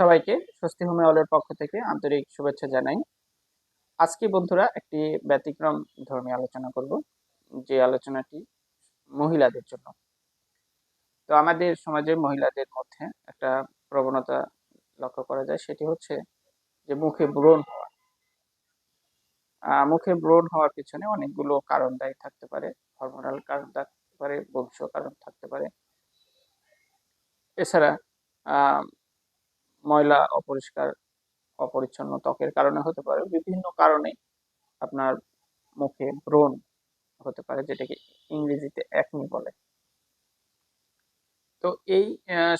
সবাইকে স্বস্তি হোমে অলের পক্ষ থেকে আন্তরিক শুভেচ্ছা জানাই। আজকে বন্ধুরা একটি ব্যতিক্রম ধর্মী আলোচনা করব, যে আলোচনাটি মহিলাদের জন্য। তো আমাদের সমাজে মহিলাদের মধ্যে একটা প্রবণতা লক্ষ্য করা যায়, সেটি হচ্ছে যে মুখে ব্রণ হওয়া। মুখে ব্রণ হওয়ার পিছনে অনেকগুলো কারণ দায়ী থাকতে পারে হরমোনাল কারণ থাকতে পারে, বংশীয় কারণ থাকতে পারে। এছাড়া ময়লা অপরিষ্কার, অপরিচ্ছন্ন ত্বকের কারণে হতে পারে। বিভিন্ন কারণে আপনার মুখে ব্রণ হতে পারে, যেটাকে ইংরেজিতে একনি বলে। তো এই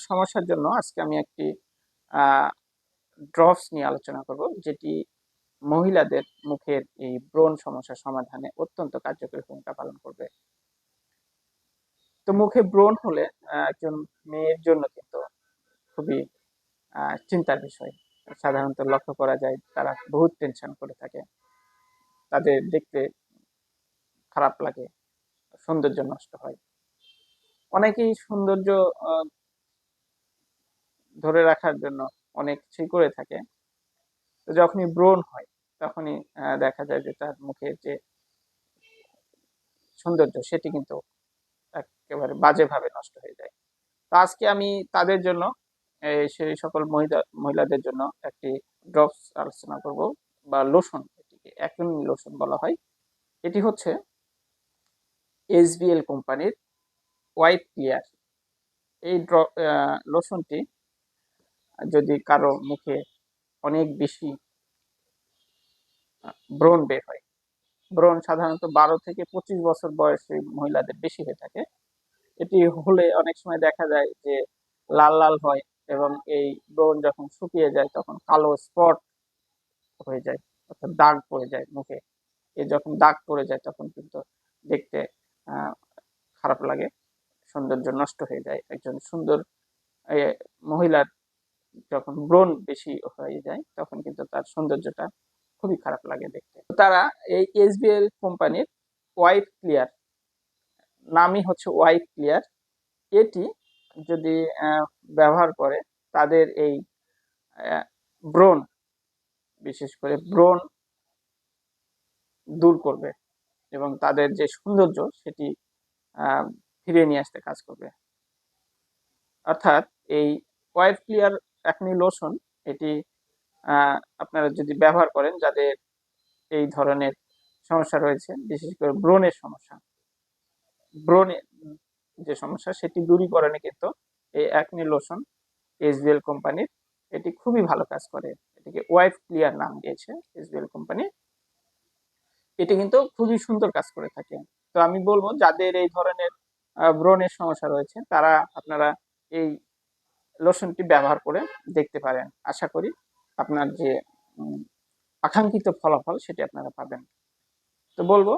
সমস্যার জন্য আজকে আমি একটি ড্রপস নিয়ে আলোচনা করব, যেটি মহিলাদের মুখের এই ব্রণ সমস্যার সমাধানে অত্যন্ত কার্যকরী ভূমিকা পালন করবে। তো মুখে ব্রণ হলে একজন মেয়ের জন্য কিন্তু খুবই চিন্তার বিষয়। সাধারণত লক্ষ্য করা যায় তারা বহুত টেনশন করে থাকে। তাদের দেখতে খারাপ লাগে, সৌন্দর্য নষ্ট হয়। অনেকেই সৌন্দর্য ধরে রাখার জন্য অনেক কিছুই করে থাকে। তো যখনই ব্রণ হয়, তখনই দেখা যায় যে তার মুখের যে সৌন্দর্য, সেটি কিন্তু একেবারে বাজেভাবে নষ্ট হয়ে যায়। তো আজকে আমি তাদের জন্য সেই সকল মহিলা, মহিলাদের জন্য একটি ড্রপস আলোচনা করব বা লোশন এটিকে অ্যাকুন লোশন বলা হয়। এটি হচ্ছে এসবিএল কোম্পানির হোয়াইট ক্লিয়ার এই ড্র লোশনটি যদি কারও মুখে অনেক বেশি ব্রণ বের হয়, ব্রণ সাধারণত বারো থেকে পঁচিশ বছর বয়সী মহিলাদের বেশি হয়ে থাকে। এটি হলে অনেক সময় দেখা যায় যে লাল লাল হয় এবং এই ব্রণ যখন শুকিয়ে যায়, তখন কালো স্পট হয়ে যায়, অর্থাৎ দাগ পড়ে যায় মুখে। এ যখন দাগ পড়ে যায়, তখন কিন্তু দেখতে খারাপ লাগে, সৌন্দর্য নষ্ট হয়ে যায়। একজন সুন্দর মহিলার যখন ব্রণ বেশি হয়ে যায়, তখন কিন্তু তার সৌন্দর্যটা খুবই খারাপ লাগে দেখতে। তারা এই এসবিএল কোম্পানির হোয়াইট ক্লিয়ার নামই হচ্ছে হোয়াইট ক্লিয়ার এটি যদি ব্যবহার করে তাদের এই ব্রণ, বিশেষ করে ব্রণ দূর করবে এবং তাদের যে সৌন্দর্য সেটি ফিরিয়ে নিয়ে আসতে কাজ করবে। অর্থাৎ এই হোয়াইট ক্লিয়ার অ্যাকনি লোশন, এটি আপনারা যদি ব্যবহার করেন যাদের এই ধরনের সমস্যা রয়েছে, বিশেষ করে ব্রণের সমস্যা ব্রণের যে সমস্যা, সেটি দূরীকরণে কিন্তু এই অ্যাকনি লোশন এসবিএল কোম্পানির এটি খুবই ভালো কাজ করে। এটিকে ওয়াইফ ক্লিয়ার নাম দিয়েছে এসবিএল কোম্পানি এটি কিন্তু খুবই সুন্দর কাজ করে থাকে। তো আমি বলব, যাদের এই ধরনের ব্রণের সমস্যা রয়েছে, তারা আপনারা এই লোশনটি ব্যবহার করে দেখতে পারেন। আশা করি আপনার যে আকাঙ্ক্ষিত ফলাফল, সেটি আপনারা পাবেন। তো বলব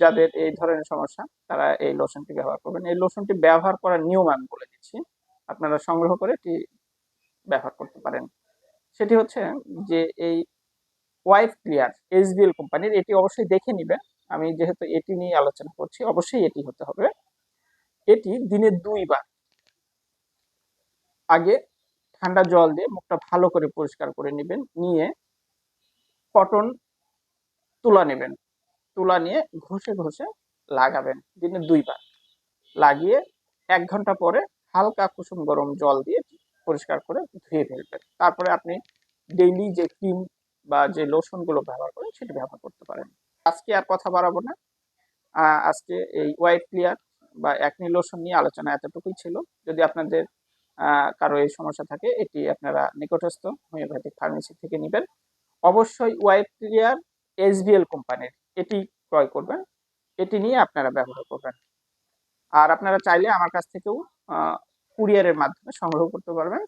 যাদের এই ধরনের সমস্যা, তারা এই লোশনটি ব্যবহার করবেন। এই লোশনটি ব্যবহার করার নিয়ম আমি বলে দিচ্ছি। আপনারা সংগ্রহ করে এটি ব্যবহার করতে পারেন। সেটি হচ্ছে যে এই ওয়াইফ ক্লিয়ার এসবিএল কোম্পানির, এটি অবশ্যই দেখে নেবেন। আমি যেহেতু এটি নিয়ে আলোচনা করছি, অবশ্যই এটি হতে হবে। এটি দিনে দুইবার আগে ঠান্ডা জল দিয়ে মুখটা ভালো করে পরিষ্কার করে নেবেন, নিয়ে কটন তুলা নেবেন। তুলা নিয়ে ঘষে ঘষে লাগাবেন দিনে দুইবার। লাগিয়ে এক ঘণ্টা পরে হালকা কুসুম গরম জল দিয়ে পরিষ্কার করে ধুয়ে ফেলবেন। তারপরে আপনি ডেইলি যে ক্রিম বা যে লোশনগুলো ব্যবহার করেন সেটি ব্যবহার করতে পারেন। আজকে আর কথা বাড়াবো না। আজকে এই হোয়াইট ক্লিয়ার বা অ্যাকনি লোশন নিয়ে আলোচনা এতটুকুই ছিল। যদি আপনাদের কারও এই সমস্যা থাকে, এটি আপনারা নিকটস্থ হোমিওপ্যাথিক ফার্মেসি থেকে নেবেন। অবশ্যই হোয়াইট ক্লিয়ার এসবিএল কোম্পানির এটি ক্রয় করবেন, এটি নিয়ে আপনারা ব্যবহার করবেন। আর আপনারা চাইলে আমার কাছ থেকেও কুরিয়ারের মাধ্যমে সংগ্রহ করতে পারবেন।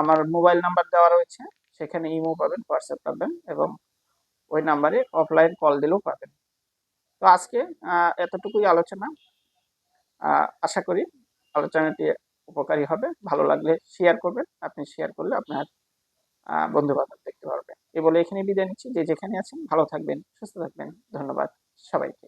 আমার মোবাইল নাম্বার দেওয়া রয়েছে, সেখানে ইমো পাবেন, হোয়াটসঅ্যাপ পাবেন এবং ওই নাম্বারে অফলাইন কল দিলেও পাবেন। তো আজকে এতটুকুই আলোচনা। আশা করি আলোচনাটি উপকারী হবে। ভালো লাগলে শেয়ার করবেন, আপনি শেয়ার করলে আপনার বন্ধু বান্ধব দেখতে পারবেন। এ বলে এখানে বিদায় নিচ্ছি। যে যেখানে আছেন, ভালো থাকবেন, সুস্থ থাকবেন। ধন্যবাদ সবাইকে।